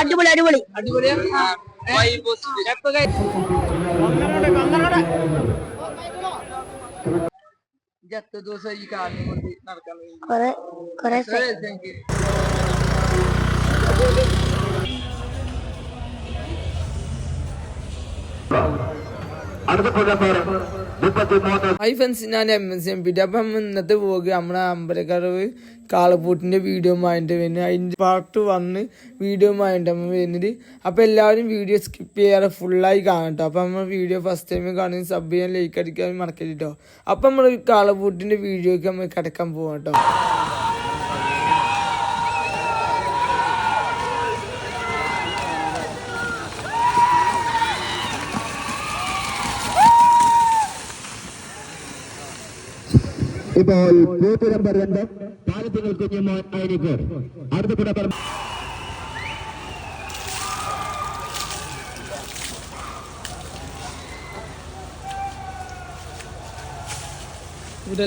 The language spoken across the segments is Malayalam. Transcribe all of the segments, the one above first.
അടിപൊളി അടിപൊളി. എത്ര ദിവസം ഈ കാലിനെ കൊണ്ട് നടക്കാൻ തുടങ്ങിയിട്ട്? കൊറേ കൊറേ എത്ര വയസ്സായി എനിക്ക്? അടുത്ത പുഴപ്പേര് മുപ്പത്തി മൂന്ന് ഹൈ ഫ്രണ്ട്സ് ഞാൻ എം എസ് എം പി അപ്പം ഇന്നത്തെ പോകെ നമ്മളെ അമ്പലക്കടവ് കാളപ്പൂട്ടിന്റെ വീഡിയോ ആയിട്ട് വരുന്നത്. അതിന്റെ പാർട്ട് വന്ന് വീഡിയോ ആയിട്ട് നമ്മൾ വരുന്നത്. അപ്പൊ എല്ലാവരും വീഡിയോ സ്കിപ്പ് ചെയ്യാതെ ഫുള്ളായി കാണട്ടോ അപ്പൊ നമ്മൾ വീഡിയോ ഫസ്റ്റ് ടൈം കാണുന്ന സബ് ചെയ്യാൻ ലൈക്ക് അടിക്കാൻ മറക്കരുത് കേട്ടോ അപ്പൊ നമ്മൾ കാളപ്പൂട്ടിന്റെ വീഡിയോയ്ക്ക് നമ്മൾ കിടക്കാൻ പോകാം കേട്ടോ ഇപ്പോൾ ബൂത്ത് നമ്പർ രണ്ട് പാലത്തിങ്ങൾ കുഞ്ഞുമോൻ ഐനിക്കർ അടുത്ത പുഴപ്പേർ ഇവിടെ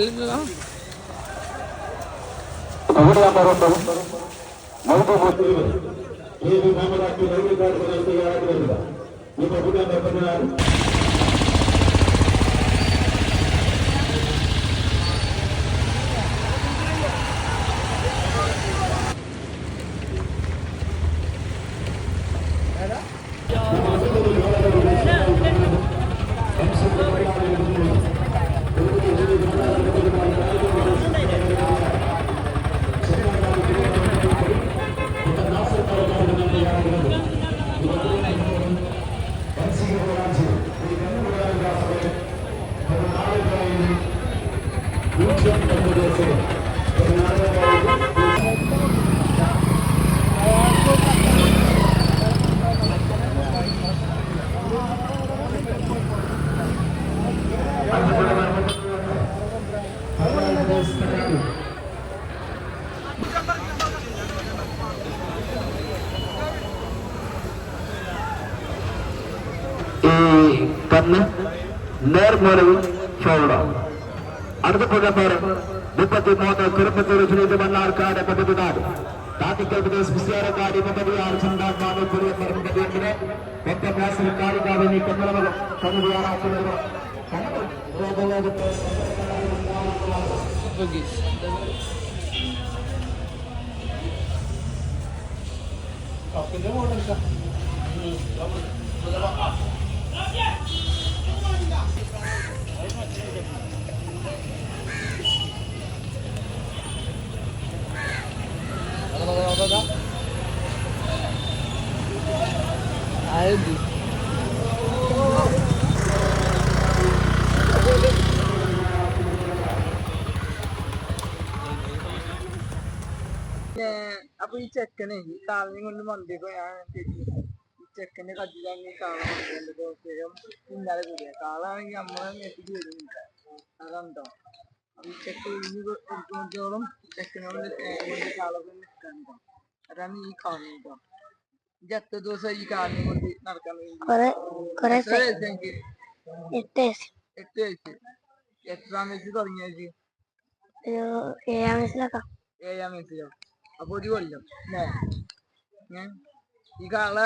ഈ കണ്ണ് നേർമൂലവും ഷോൾഡർ അടുത്ത പുഴപ്പേര് മുപ്പത്തി മൂന്ന് കുറുപ്പത്തൂർ സുനീത് മണ്ണാർക്കാട് പദ്ധതിനാട് താത്തിക്കൽ പ്രദേശ് വിസ്താരക്കാടി മുപ്പത്തിയാറ് ചണ്ടാക്കാട് പുതിയ പറമ്പതിയത്തിന് ഒറ്റ ക്ലാസ്സിൽ കന്നളമകം കന്നുകയാറാക്കുന്നത് ആയത് പിന്നെ അപ്പൊ ഈ ചെക്കനെ ഈ കാലിനെ കൊണ്ട് മന്തിയൊക്കെ. ഈ ചെക്കന്റെ കട്ടിലാണ് ഈ കാള പിന്നാലെ കൂടിയ. കാളാണെങ്കിൽ നമ്മളെ നെറ്റിക്ക് വരുന്നില്ല അതാണ്ടോ? അപ്പൊ ഈ ചെക്ക് ഒഴിഞ്ഞ് കൊടുക്കുമ്പോഴത്തോളം ചെക്കനോട് കാളൊക്കെ നിൽക്കണ്ടോ? അതാണ് ഈ കാണുന്നത് ഇത് എത്ര ദിവസം ഈ കാരണം കൊണ്ട് നടക്കാൻ എത്ര? എട്ട് വയസ്സ്. എട്ട് വയസ്സ്. എത്രാം വയസ്സ് തുടങ്ങിയത് ഏഴാം വയസ്സിലൊക്കെ. ഏഴാം വയസ്സിലോ? അപ്പൊ ഒരു കൊല്ലം ഞാൻ ഈ കാള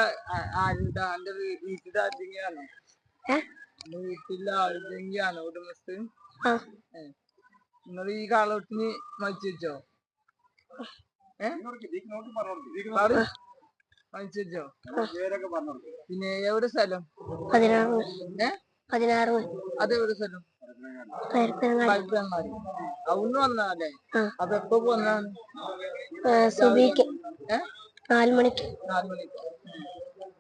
ആരുടെ എന്റെ വീട്ടിൽ ആരുടെങ്കിലാണോ എന്റെ വീട്ടിൽ ആരുടെങ്കിലാണോ ഉടമസ്ഥ നിങ്ങൾ ഈ കാളത്തിന് മത്സരിച്ചോ മത്സരിച്ചോ പിന്നെ എവിടെ സ്ഥലം? പതിനാറ്. അത് എവിടെ അതെവിടെ സ്ഥലം അവിടുന്ന് വന്നാലേ? അപ്പൊ എപ്പോ പോന്നാണ് ആ, സുബിക്ക്. നാല് മണിക്ക്. നാല് മണിക്ക്.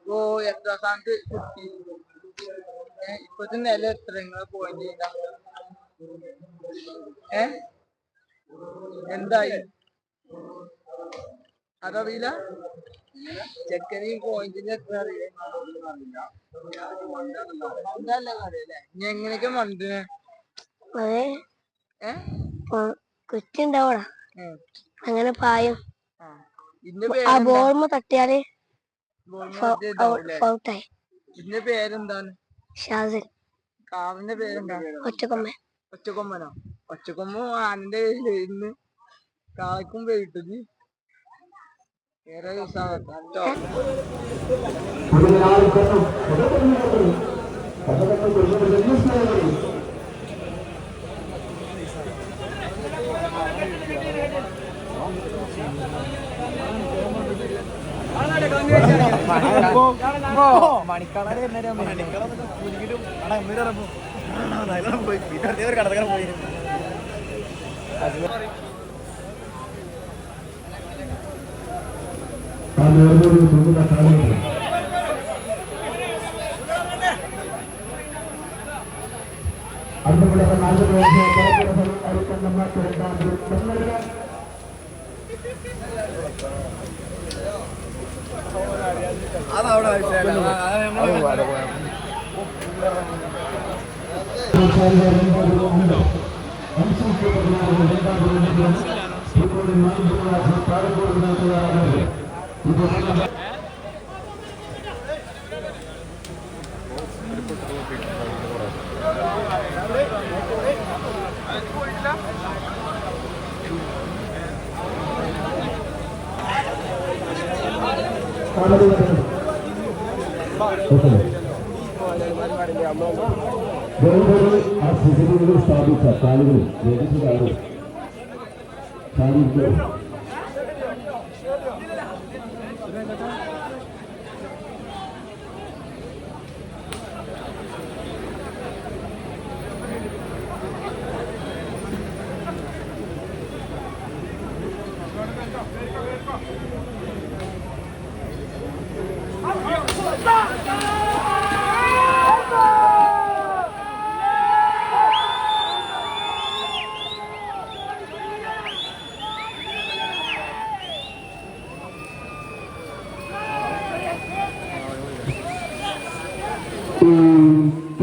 ഓ എത്ര സ്ഥാനത്ത് ഇപ്പത്തെ നില എത്ര? നിങ്ങളെ പോയിന്റ് ചെയ്താ? ഏ? എന്തായി? അതറിയില്ല? ചെക്കന് പോയിന്റിന്റെ എത്ര അറിയില്ല മണ്ടല്ലേ അറിയില്ലേ ഇനി എങ്ങനെയൊക്കെ മണ്ടിനെ? ബോൾമ തട്ടിയാൽ കുറ്റി ഉണ്ടാവടാ ഉം. അങ്ങനെ പായും. ആ. ഇന്റെ ആ പേരെന്താ? ബോൾമ ഇന്ന് കാക്കും മറ്റേ ഇതാവൂല്ലേ? പോയി ഇന്റെ പേരെന്താണ് ഷാസിൽ കാറിന്റെ പേരെന്താ ഒറ്റക്കൊമ്മ ഒറ്റക്കൊമ്പനോ ഒറ്റക്കൊമ്പൻ ആനന്റെ ഇന്ന് കാളക്കും പോയിട്ടത് വേറെ ദിവസം കേട്ടോ ആ സ്ഥിതിഗതികൾ സ്ഥാപിച്ച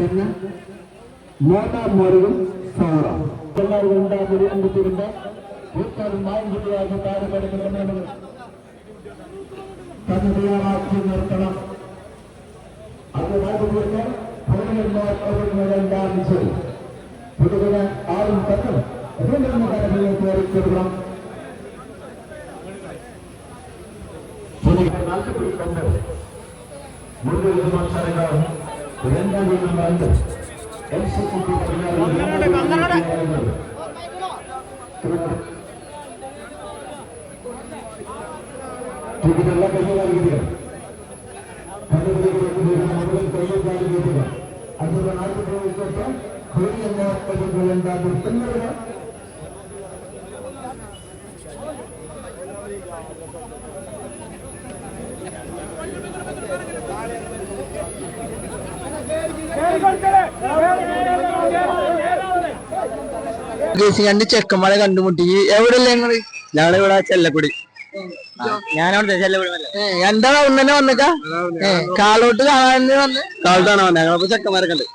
என்ன மூன்றாம் மருகும் சௌரா எல்லாரும் இரண்டாம் மருகும் முடித்திருந்த வீட்டாரும் மாய்ஞ்சியாக பாடுபடுகின்றன தகுதியாராக்கி நிறுத்தலாம். அது மாதிரி பொருளில் மாற்றவர்கள் നാൽപ്പത്തിരണ്ട് മുഴുവൻ മത്സരങ്ങൾ രണ്ടാം നമ്പർ അഞ്ച് ഇതിനുള്ള കൈകാര്യം അതിനുള്ള നാൽപ്പത്തി രണ്ടാം പിന്നീട് രണ്ട് ചെക്കന്മാരെ കണ്ടുമുട്ടി. എവിടെയല്ലേ ഞങ്ങൾ ഞങ്ങളിവിടെ ചെല്ലക്കുടി. ഞാനവിടെ ചെല്ലക്കുടി എന്താണ് ഒന്നെ വന്നേക്കാ കാളോട്ട് കാണാൻ വന്ന്? കാളോട്ടാണ് വന്നത് ഞങ്ങളപ്പോ ചെക്കന്മാരൊക്കെ ഉണ്ട്.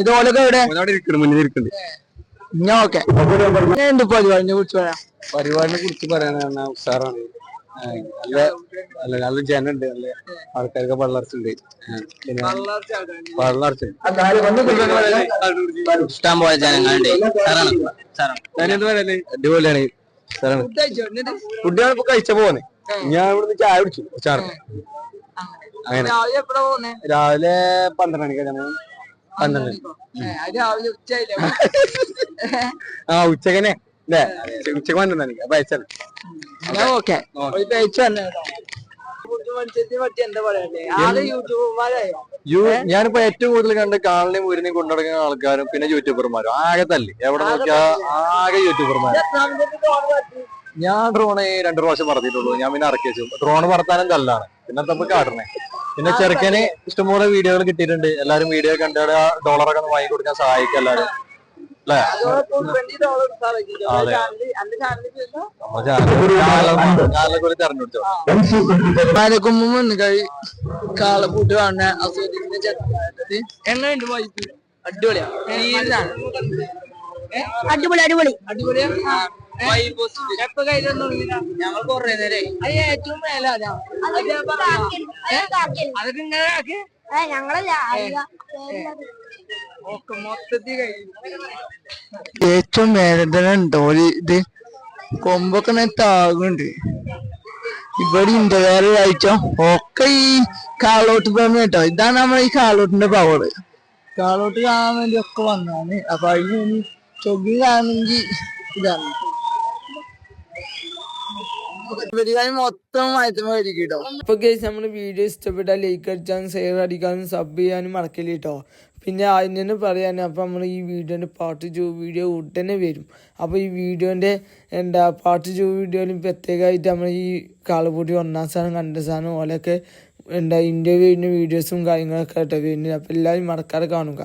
ഇതോലൊക്കെ എവിടെ? അവിടെ മുന്നിൽ ഇരിക്കുന്നുണ്ട് ഞാൻ ഓക്കെ. എന്ത് പരിപാടിനെ കുറിച്ച് പറയാം. പരിപാടിനെ കുറിച്ച് പറയാനാണ് ഉഷാറാണ്. നല്ല നല്ല നല്ല ജനുണ്ട് നല്ല ആൾക്കാർക്ക് പള്ളർച്ചുണ്ട് പള്ളർച്ച ഇഷ്ടം പോലെ ജനങ്ങളുണ്ട്. അടിപൊളിയാണ്. സാറാണ്. ഫുഡ് ഇപ്പൊ കഴിച്ച പോന്നെ ഞാൻ ഇവിടുന്ന് ചായ കുടിച്ചു ചാറിന് അങ്ങനെ. രാവിലെ പന്ത്രണ്ട് മണിക്കാണ് ഞങ്ങൾ പന്ത്രണ്ട് മണി. രാവിലെ ഉച്ചയില്ലേ ആ ഉച്ചക്കനെ അല്ലേ ഉച്ചയ്ക്ക് എനിക്ക് അപ്പൊ അയച്ചാൽ ഞാൻ ഓക്കെ ഞാനിപ്പോ ഏറ്റവും കൂടുതൽ കണ്ട് കാളിനെയും ഊരിനെയും കൊണ്ടുനടക്കുന്ന ആൾക്കാരും പിന്നെ യൂട്യൂബർമാരും. ആകെ തല്ലി. എവിടെ നോക്കിയാ ആകെ യൂട്യൂബർമാർ ഞാൻ ഡ്രോണെ രണ്ടു പ്രാവശ്യം പറത്തിയിട്ടുള്ളൂ. ഞാൻ പിന്നെ ഇറക്കി വെച്ചു. ഡ്രോൺ പറത്താനും തല്ലാണ്. പിന്നെ തപ്പി കാട്ടണേ പിന്നെ ചെറുക്കനെ ഇഷ്ടംപോലെ വീഡിയോകൾ കിട്ടിയിട്ടുണ്ട്. എല്ലാരും വീഡിയോ കണ്ട് ഡോളറൊക്കെ ഒന്ന് വാങ്ങി കൊടുക്കാൻ സഹായിക്കും എല്ലാരും. അല്ലേ? മരക്കുമ്പോ വന്ന് കഴി കാളപ്പൂട്ട് കാണുന്ന അസുഖത്തിന്റെ ചെറുപ്പത്തിൽ എങ്ങനെയുണ്ട് വൈപ്പ് അടിപൊളിയാ. അടിപൊളി അടിപൊളി. അടിപൊളിയാ? എപ്പൊ ഞങ്ങൾ കൊറേ നേരം അത് ഏറ്റവും മേലെ അതാ. അതൊക്കെ ഇങ്ങനെ ആക്കി. ഞങ്ങളല്ല ഏറ്റവും വേദന ഉണ്ടോ ഇത് കൊമ്പൊക്കെ താകുന്നുണ്ട് ഇവിടെ വേറെ ഐറ്റം ഒക്കെ ഈ കാളോട്ട് പോകുന്ന കേട്ടോ. ഇതാണ് നമ്മളെ ഈ കാളോട്ടിന്റെ പവർ കാളോട്ട് കാണാൻ വേണ്ടി ഒക്കെ വന്നാണ് അപ്പൊ അതിന് ഇനി ചൊവ്വി കാണണമെങ്കിൽ ഇതാണ്. മൊത്തം അപ്പൊ കേസ് നമ്മുടെ വീഡിയോ ഇഷ്ടപ്പെട്ടാൽ ലൈക്ക് അടിച്ചാലും ഷെയർ അടിക്കാനും സബ് ചെയ്യാനും മറക്കില്ല കേട്ടോ. പിന്നെ ആദ്യം തന്നെ പറയാൻ അപ്പോൾ നമ്മൾ ഈ വീഡിയോന്റെ പാർട്ട് ടു വീഡിയോ ഉടനെ വരും. അപ്പോൾ ഈ വീഡിയോന്റെ എന്താ പാർട്ട് ടു വീഡിയോയിലും പ്രത്യേകമായിട്ട് നമ്മൾ ഈ കാളപൂട്ടി ഒന്നാം സ്ഥാനം കണ്ട സ്ഥാനം ഓലൊക്കെ എന്താ ഇന്റർവ്യൂ ചെയ്യുന്ന വീഡിയോസും കാര്യങ്ങളൊക്കെ കേട്ടോ വരുന്നത്. അപ്പോൾ എല്ലാവരും മറക്കാതെ കാണുക.